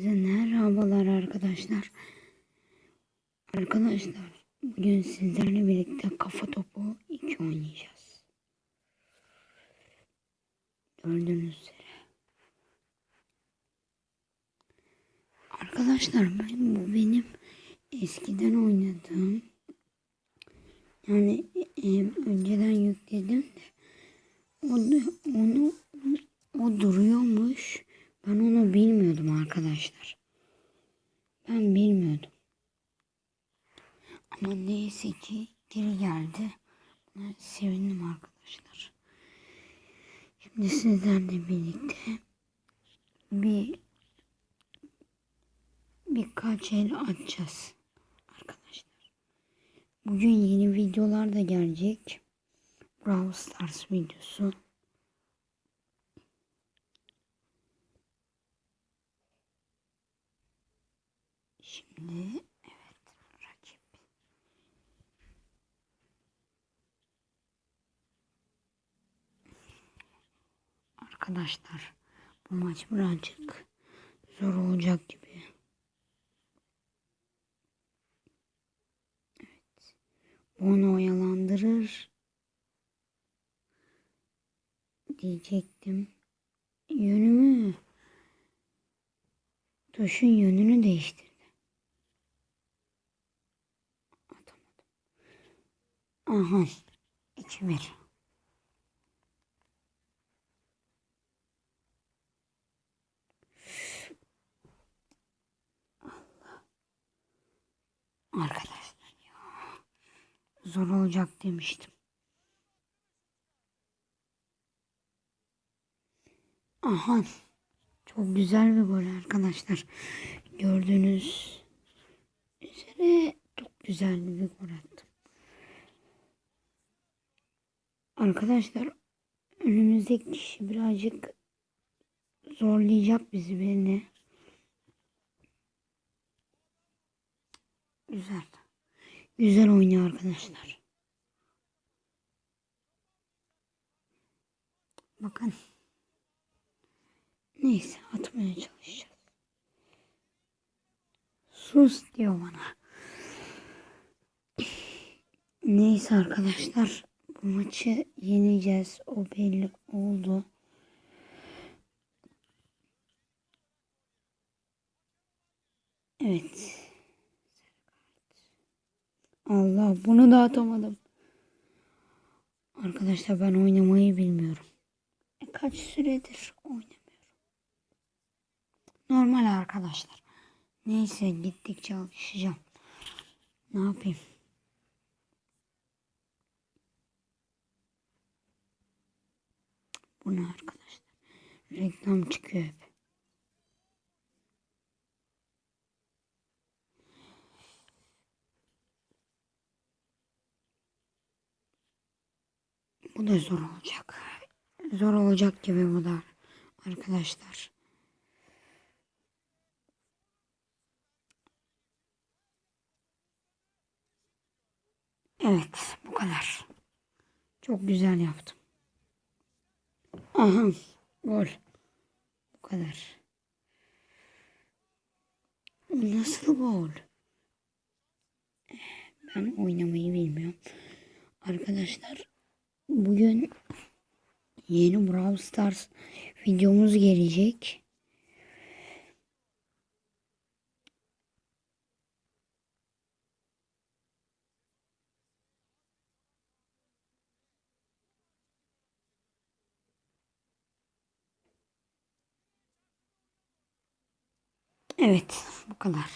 Merhabalar arkadaşlar. Arkadaşlar bugün sizlerle birlikte kafa topu 2 oynayacağız. Gördüğünüz üzere. Arkadaşlar ben bu benim eskiden oynadığım yani e, önceden yükledim de onu, onu o duruyormuş. Ben onu bilmiyordum arkadaşlar. Ben bilmiyordum. Ama neyse ki geri geldi. Buna sevindim arkadaşlar. Şimdi sizlerle birlikte bir birkaç el açacağız arkadaşlar. Bugün yeni videolar da gelecek. Brawl Stars videosu. Şimdi evet rakip. Arkadaşlar bu maç birazcık zor olacak gibi. Evet. Onu oyalandırır diyecektim. Yönümü tuşun yönünü değiştirdi. Aha. 2-1. Arkadaşlar ya. Zor olacak demiştim. Aha. Çok güzel bir gol arkadaşlar. Gördüğünüz üzere çok güzel bir gol attım. Arkadaşlar önümüzdeki kişi birazcık zorlayacak bizi beni. Güzel. Güzel oynuyor arkadaşlar. Bakın. Neyse atmaya çalışacağız. Sus diyor bana. Neyse arkadaşlar bu maçı yeneceğiz. O belli oldu. Evet. Allah bunu da atamadım. Arkadaşlar ben oynamayı bilmiyorum. E, kaç süredir oynamıyorum. Normal arkadaşlar. Neyse gittikçe alışacağım. Ne yapayım? Bu arkadaşlar? Reklam çıkıyor hep. Bu da zor olacak. Zor olacak gibi bu da arkadaşlar. Evet bu kadar. Çok güzel yaptım. Aha gol. Bu kadar. O nasıl gol? Ben oynamayı bilmiyorum. Arkadaşlar bugün yeni Brawl Stars videomuz gelecek. Evet bu kadar.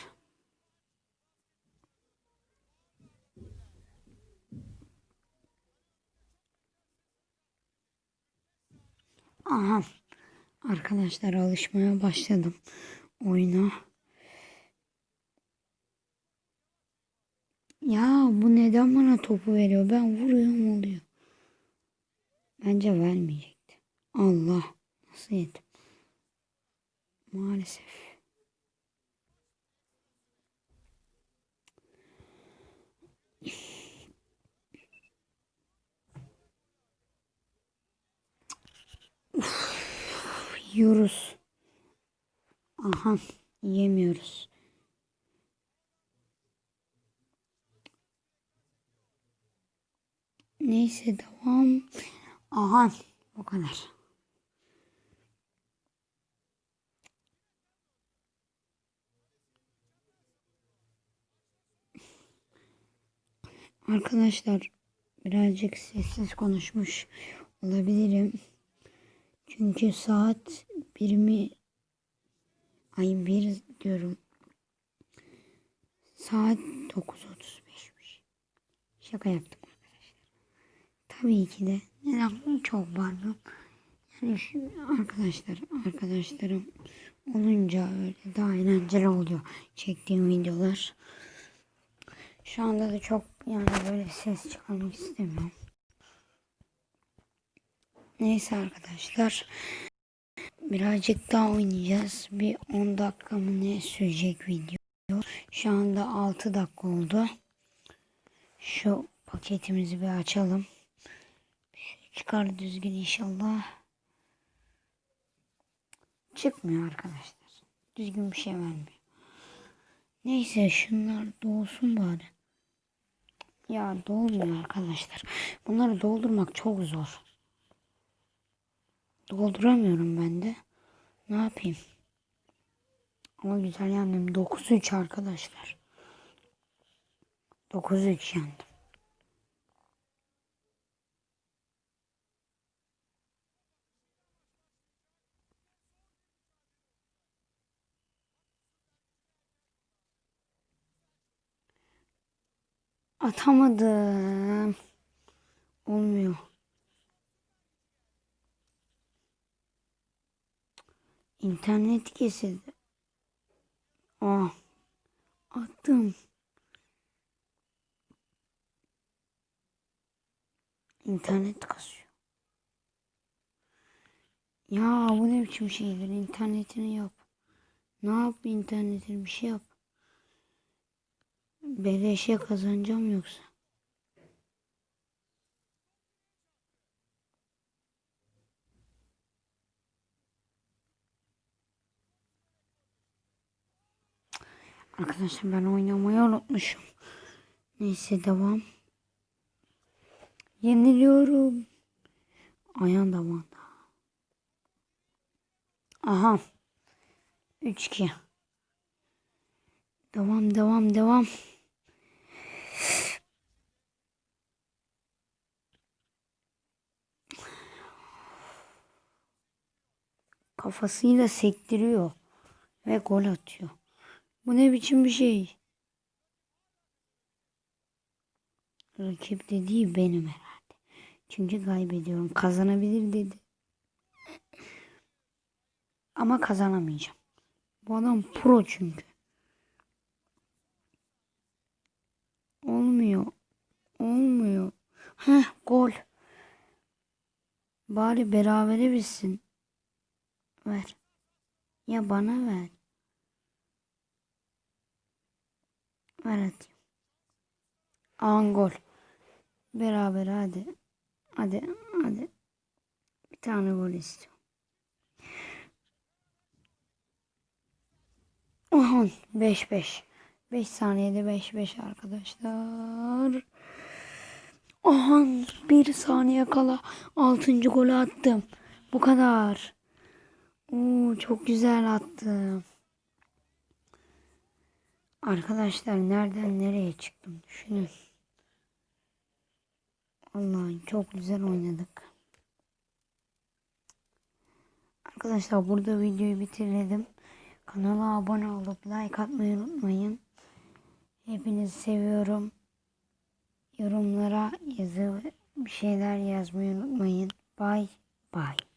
Aha. Arkadaşlar alışmaya başladım oyuna. Ya bu neden bana topu veriyor? Ben vuruyorum oluyor. Bence vermeyecekti. Allah. Nasıl yedim? Maalesef. Uf, yiyoruz. Aha. Yemiyoruz. Neyse devam. Aha bu kadar. Arkadaşlar birazcık sessiz konuşmuş olabilirim. Çünkü saat 20 ay bir diyorum. Saat 9.35'miş. Şaka yaptım arkadaşlar. Tabii ki de neden çok pardon. Yani şu arkadaşlar arkadaşlarım olunca öyle daha eğlenceli oluyor çektiğim videolar. Şu anda da çok yani böyle ses çıkarmak istemiyorum. Neyse arkadaşlar. Birazcık daha oynayacağız. Bir 10 dakika mı ne sürecek video. Şu anda 6 dakika oldu. Şu paketimizi bir açalım. Çıkar düzgün inşallah. Çıkmıyor arkadaşlar. Düzgün bir şey vermiyor. Neyse şunlar doğsun bari. Ya dolmuyor arkadaşlar. Bunları doldurmak çok zor. Dolduramıyorum ben de. Ne yapayım? Ama güzel yandım. 9-3 arkadaşlar. 9-3 yandım. Atamadım. Olmuyor. İnternet kesildi. Aa, attım. İnternet kasıyor. Ya bu ne biçim şeydir? İnternetini yap. Ne yap internetini bir şey yap. Beleşe kazanacağım yoksa. Arkadaşlar ben oynamayı unutmuşum. Neyse devam. Yeniliyorum. Ayağım da Aha. 3-2. Devam devam devam. Kafasıyla sektiriyor ve gol atıyor. Bu ne biçim bir şey? Rakip dediği benim herhalde. Çünkü kaybediyorum. Kazanabilir dedi. Ama kazanamayacağım. Bu adam pro çünkü. Olmuyor. Olmuyor. Heh gol. Bari berabere bitsin. Ver. Ya bana ver. Ver atayım. An gol. Beraber hadi. Hadi hadi. Bir tane gol istiyorum. Aha 5-5. 5 saniyede 5-5 arkadaşlar. Aha bir saniye kala 6. golü attım. Bu kadar. Oo, çok güzel attım. Arkadaşlar nereden nereye çıktım düşünün. Allah'ım çok güzel oynadık. Arkadaşlar burada videoyu bitirdim. Kanala abone olup like atmayı unutmayın. Hepinizi seviyorum. Yorumlara yazı bir şeyler yazmayı unutmayın. Bye bye.